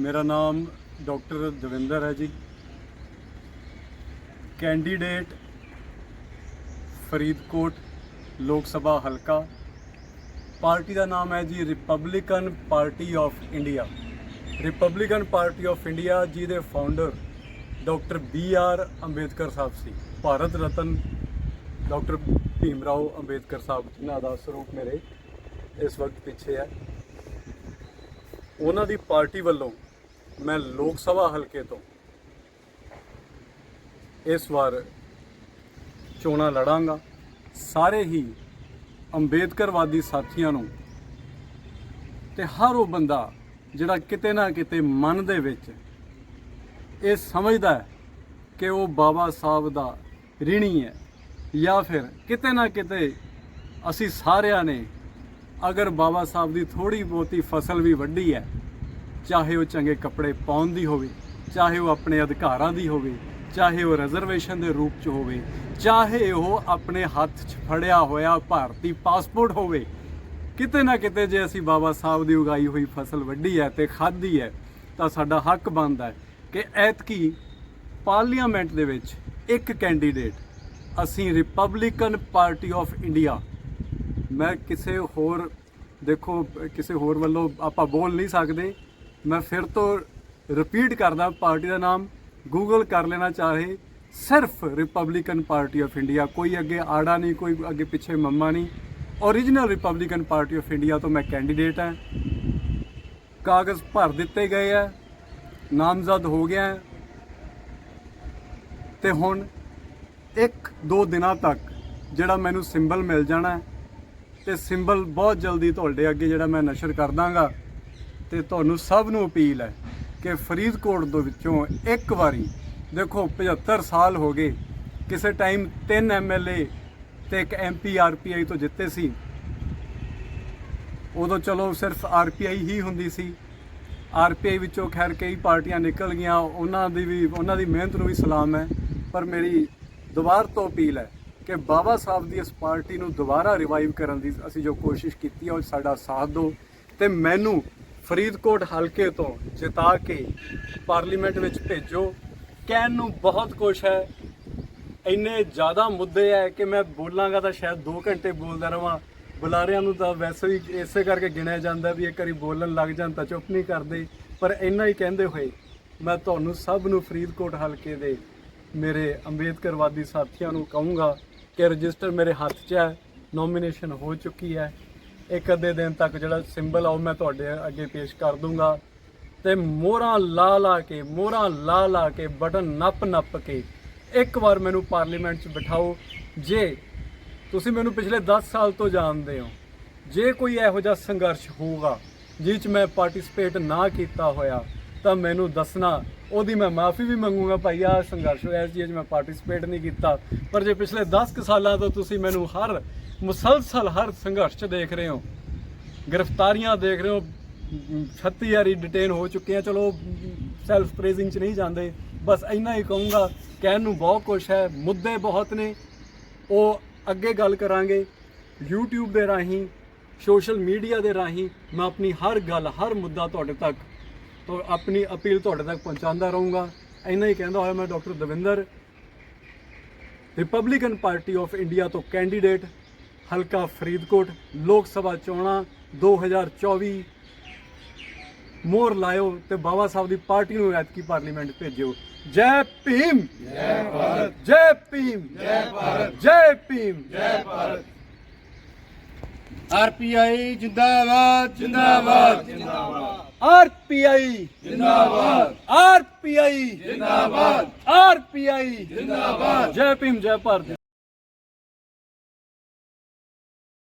ਮੇਰਾ ਨਾਮ ਡਾਕਟਰ ਦਵਿੰਦਰ ਹੈ ਜੀ। ਕੈਂਡੀਡੇਟ ਫਰੀਦਕੋਟ ਲੋਕ ਸਭਾ ਹਲਕਾ। ਪਾਰਟੀ ਦਾ ਨਾਮ ਹੈ ਜੀ Republican party of India Republican party of India ਜੀ ਦੇ founder doctor B R Ambedkar Sahib ਸੀ। ਭਾਰਤ ਰਤਨ ਡਾਕਟਰ ਭੀਮ ਰਾਓ ਅੰਬੇਦਕਰ ਸਾਹਿਬ ਜਿਨ੍ਹਾਂ ਦਾ ਸਰੂਪ ਮੇਰੇ ਇਸ ਵਕਤ ਪਿੱਛੇ ਹੈ। ਉਹਨਾਂ ਦੀ ਪਾਰਟੀ ਵੱਲੋਂ ਮੈਂ ਲੋਕ ਸਭਾ ਹਲਕੇ ਤੋਂ ਇਸ ਵਾਰ ਚੋਣਾਂ ਲੜਾਂਗਾ। ਸਾਰੇ ਹੀ ਅੰਬੇਦਕਰਵਾਦੀ ਸਾਥੀਆਂ ਨੂੰ ਤੇ ਹਰ ਉਹ ਬੰਦਾ ਜਿਹੜਾ ਕਿਤੇ ਨਾ ਕਿਤੇ ਮਨ ਦੇ ਵਿੱਚ ਇਹ ਸਮਝਦਾ ਹੈ ਕਿ ਉਹ ਬਾਬਾ ਸਾਹਿਬ ਦਾ ਰਿਣੀ ਹੈ ਜਾਂ ਫਿਰ ਕਿਤੇ ਨਾ ਕਿਤੇ ਅਸੀਂ ਸਾਰਿਆਂ ਨੇ ਅਗਰ ਬਾਬਾ ਸਾਹਿਬ ਦੀ ਥੋੜੀ ਬਹੁਤੀ ਫਸਲ ਵੀ ਵੱਢੀ ਹੈ ਚਾਹੇ ਉਹ ਚੰਗੇ ਕੱਪੜੇ ਪਾਉਣ ਦੀ ਹੋਵੇ, ਚਾਹੇ ਉਹ ਆਪਣੇ ਅਧਿਕਾਰਾਂ ਦੀ ਹੋਵੇ, ਚਾਹੇ ਉਹ ਰਿਜ਼ਰਵੇਸ਼ਨ ਦੇ ਰੂਪ 'ਚ ਹੋਵੇ, ਚਾਹੇ ਉਹ ਆਪਣੇ ਹੱਥ 'ਚ ਫੜਿਆ ਹੋਇਆ ਭਾਰਤੀ ਪਾਸਪੋਰਟ ਹੋਵੇ, ਕਿਤੇ ਨਾ ਕਿਤੇ ਜੇ ਅਸੀਂ ਬਾਬਾ ਸਾਹਿਬ ਦੀ ਉਗਾਈ ਹੋਈ ਫਸਲ ਵੱਢੀ ਹੈ ਤੇ ਖਾਧੀ ਹੈ, ਤਾਂ ਸਾਡਾ ਹੱਕ ਬਣਦਾ ਹੈ ਕਿ ਐਤਕੀ ਪਾਰਲੀਮੈਂਟ ਦੇ ਵਿੱਚ ਇੱਕ ਕੈਂਡੀਡੇਟ ਅਸੀਂ ਰਿਪਬਲਿਕਨ ਪਾਰਟੀ ਆਫ ਇੰਡੀਆ ਮੈਂ ਕਿਸੇ ਹੋਰ, ਦੇਖੋ, ਕਿਸੇ ਹੋਰ ਵੱਲੋਂ ਆਪਾਂ ਬੋਲ ਨਹੀਂ ਸਕਦੇ ਮੈਂ ਫਿਰ ਤੋਂ ਰਿਪੀਟ ਕਰਦਾ, ਪਾਰਟੀ ਦਾ ਨਾਮ ਗੂਗਲ ਕਰ ਲੈਣਾ ਚਾਹੇ, ਸਿਰਫ ਰਿਪਬਲਿਕਨ ਪਾਰਟੀ ਆਫ ਇੰਡੀਆ ਕੋਈ ਅੱਗੇ ਆੜਾ ਨਹੀਂ, ਕੋਈ ਅੱਗੇ ਪਿੱਛੇ ਮੰਮਾ ਨਹੀਂ। Original Republican party of India ਤੋਂ ਮੈਂ ਕੈਂਡੀਡੇਟ ਹਾਂ। ਕਾਗਜ਼ ਭਰ ਦਿੱਤੇ ਗਏ ਆ, ਨਾਮਜ਼ਦ ਹੋ ਗਿਆ। ਹੈ ਤੇ ਹੁਣ ਇੱਕ ਦੋ ਦਿਨਾਂ ਤੱਕ ਜਿਹੜਾ ਮੈਨੂੰ ਸਿੰਬਲ ਮਿਲ ਜਾਣਾ ਹੈ ਤੇ ਸਿੰਬਲ ਬਹੁਤ ਜਲਦੀ ਤੁਹਾਡੇ ਅੱਗੇ ਜਿਹੜਾ ਮੈਂ ਨਸ਼ਰ ਕਰ ਦਾਂਗਾ ਤੇ ਤੁਹਾਨੂੰ ਸਭ ਨੂੰ ਅਪੀਲ ਹੈ ਕਿ ਫਰੀਦਕੋਟ ਦੇ ਵਿੱਚੋਂ ਇੱਕ ਵਾਰੀ, ਦੇਖੋ 75 ਸਾਲ ਹੋ ਗਏ, ਕਿਸੇ ਟਾਈਮ 3 ਐਮਐਲਏ ਤੇ ਇੱਕ ਐਮਪੀ ਆਰਪੀਆਈ ਤੋਂ ਜਿੱਤੇ ਸੀ। ਉਦੋਂ ਚਲੋ ਸਿਰਫ ਆਰਪੀਆਈ ਹੀ ਹੁੰਦੀ ਸੀ। ਆਰਪੀਆਈ ਵਿੱਚੋਂ ਖੈਰ ਕਈ ਪਾਰਟੀਆਂ ਨਿਕਲ ਗਈਆਂ, ਉਹਨਾਂ ਦੀ ਵੀ, ਉਹਨਾਂ ਦੀ ਮਿਹਨਤ ਨੂੰ ਵੀ ਸਲਾਮ ਹੈ। ਪਰ ਮੇਰੀ ਦੁਬਾਰ ਤੋਂ ਅਪੀਲ ਹੈ ਕਿ ਬਾਬਾ ਸਾਹਿਬ ਦੀ ਇਸ ਪਾਰਟੀ ਨੂੰ ਦੁਬਾਰਾ ਰਿਵਾਈਵ ਕਰਨ ਦੀ ਅਸੀਂ ਜੋ ਕੋਸ਼ਿਸ਼ ਕੀਤੀ ਹੈ, ਉਹ ਸਾਡਾ ਸਾਥ ਦਿਓ ਤੇ ਮੈਨੂੰ ਫਰੀਦਕੋਟ ਹਲਕੇ ਤੋਂ ਜਿਤਾ ਕੇ ਪਾਰਲੀਮੈਂਟ ਵਿੱਚ ਭੇਜੋ। ਕਹਿਣ ਨੂੰ ਬਹੁਤ ਕੁਝ ਹੈ। ਇੰਨੇ ਜ਼ਿਆਦਾ ਮੁੱਦੇ ਹੈ ਕਿ ਮੈਂ ਬੋਲਾਂਗਾ ਤਾਂ ਸ਼ਾਇਦ 2 ਘੰਟੇ ਬੋਲਦਾ ਰਵਾਂ। ਬੁਲਾਰਿਆਂ ਨੂੰ ਤਾਂ ਵੈਸੇ ਵੀ ਇਸੇ ਕਰਕੇ ਗਿਣਿਆ ਜਾਂਦਾ ਵੀ ਇੱਕ ਵਾਰੀ ਬੋਲਣ ਲੱਗ ਜਾਣ ਤਾਂ ਚੁੱਪ ਨਹੀਂ ਕਰਦੇ। ਪਰ ਇੰਨਾ ਹੀ ਕਹਿੰਦੇ ਹੋਏ ਮੈਂ ਤੁਹਾਨੂੰ ਸਭ ਨੂੰ ਫਰੀਦਕੋਟ ਹਲਕੇ ਦੇ ਮੇਰੇ ਅੰਬੇਦਕਰਵਾਦੀ ਸਾਥੀਆਂ ਨੂੰ ਕਹੂੰਗਾ ਕਿ ਰਜਿਸਟਰ ਮੇਰੇ ਹੱਥ 'ਚ ਹੈ, ਨੋਮੀਨੇਸ਼ਨ ਹੋ ਚੁੱਕੀ ਹੈ। ਇੱਕ ਅੱਧੇ ਦਿਨ ਤੱਕ ਜਿਹੜਾ ਸਿੰਬਲ ਆ ਉਹ ਮੈਂ ਤੁਹਾਡੇ ਅੱਗੇ ਪੇਸ਼ ਕਰ ਦੂੰਗਾ। ਤੇ ਮੋਹਰਾਂ ਲਾ ਲਾ ਕੇ, ਮੋਹਰਾਂ ਲਾ ਲਾ ਕੇ, ਬਟਨ ਨੱਪ ਨੱਪ ਕੇ ਇੱਕ ਵਾਰ ਮੈਨੂੰ ਪਾਰਲੀਮੈਂਟ 'ਚ ਬਿਠਾਓ। ਜੇ ਤੁਸੀਂ ਮੈਨੂੰ ਪਿਛਲੇ 10 ਸਾਲ ਤੋਂ ਜਾਣਦੇ ਹੋ, ਜੇ ਕੋਈ ਇਹੋ ਜਿਹਾ ਸੰਘਰਸ਼ ਹੋਊਗਾ ਜਿਸ 'ਚ ਮੈਂ ਪਾਰਟਿਸਿਪੇਟ ਨਾ ਕੀਤਾ ਹੋਇਆ ਤਾਂ ਮੈਨੂੰ ਦੱਸਣਾ, ਉਹਦੀ ਮੈਂ ਮਾਫੀ ਵੀ ਮੰਗੂਗਾ ਭਾਈ ਆ ਸੰਘਰਸ਼ ਹੋਇਆ ਸੀ ਜੇ ਮੈਂ ਪਾਰਟਿਸਿਪੇਟ ਨਹੀਂ ਕੀਤਾ। ਪਰ ਜੇ ਪਿਛਲੇ 10 ਕੁ ਸਾਲਾਂ ਤੋਂ ਤੁਸੀਂ ਮੈਨੂੰ ਹਰ ਮੁਸਲਸਲ, ਹਰ ਸੰਘਰਸ਼ 'ਚ ਦੇਖ ਰਹੇ ਹੋ, ਗ੍ਰਿਫਤਾਰੀਆਂ ਦੇਖ ਰਹੇ ਹੋ 36 ਵਾਰੀ ਡਿਟੇਨ ਹੋ ਚੁੱਕੇ ਆ, ਚਲੋ ਸੈਲਫ ਪ੍ਰੇਜ਼ਿੰਗ 'ਚ ਨਹੀਂ ਜਾਂਦੇ, ਬਸ ਇੰਨਾ ਹੀ ਕਹੂੰਗਾ, ਕਹਿਣ ਨੂੰ ਬਹੁਤ ਕੁਝ ਹੈ, ਮੁੱਦੇ ਬਹੁਤ ਨੇ, ਉਹ ਅੱਗੇ ਗੱਲ ਕਰਾਂਗੇ, YouTube ਦੇ ਰਾਹੀਂ ਸੋਸ਼ਲ ਮੀਡੀਆ ਦੇ ਰਾਹੀਂ, ਮੈਂ ਆਪਣੀ ਹਰ ਗੱਲ, ਹਰ ਮੁੱਦਾ ਤੁਹਾਡੇ ਤੱਕ ਤੋਂ ਆਪਣੀ ਅਪੀਲ ਤੁਹਾਡੇ ਤੱਕ ਪਹੁੰਚਾਉਂਦਾ ਰਹੂੰਗਾ। ਇੰਨਾ ਹੀ ਕਹਿੰਦਾ ਹੋਇਆ ਮੈਂ doctor Davinder. Republican party of India ਤੋਂ ਕੈਂਡੀਡੇਟ ਹਲਕਾ ਫਰੀਦਕੋਟ, ਲੋਕ ਸਭਾ ਚੋਣਾਂ 2024 ਮੋਰ ਲਾਇਓ ਤੇ ਬਾਬਾ ਸਾਹਿਬ ਦੀ ਪਾਰਟੀ ਨੂੰ ਐਤਕੀ ਪਾਰਲੀਮੈਂਟ ਭੇਜਿਓ। ਜੈ ਭੀਮ! ਜੈ ਭਾਰਤ! ਜੈ ਭੀਮ! ਜੈ ਭਾਰਤ! ਜੈ ਭੀਮ! ਜੈ ਭਾਰਤ ਆਰਪੀਆਈ ਜਿੰਦਾਬਾਦ ਜਿੰਦਾਬਾਦ। ਆਰਪੀਆਈ ਜਿੰਦਾਬਾਦ। ਆਰਪੀਆਈ ਜਿੰਦਾਬਾਦ। ਆਰਪੀਆਈ ਜਿੰਦਾਬਾਦ। ਜੈ ਭੀਮ ਜੈ ਭਾਰਤ।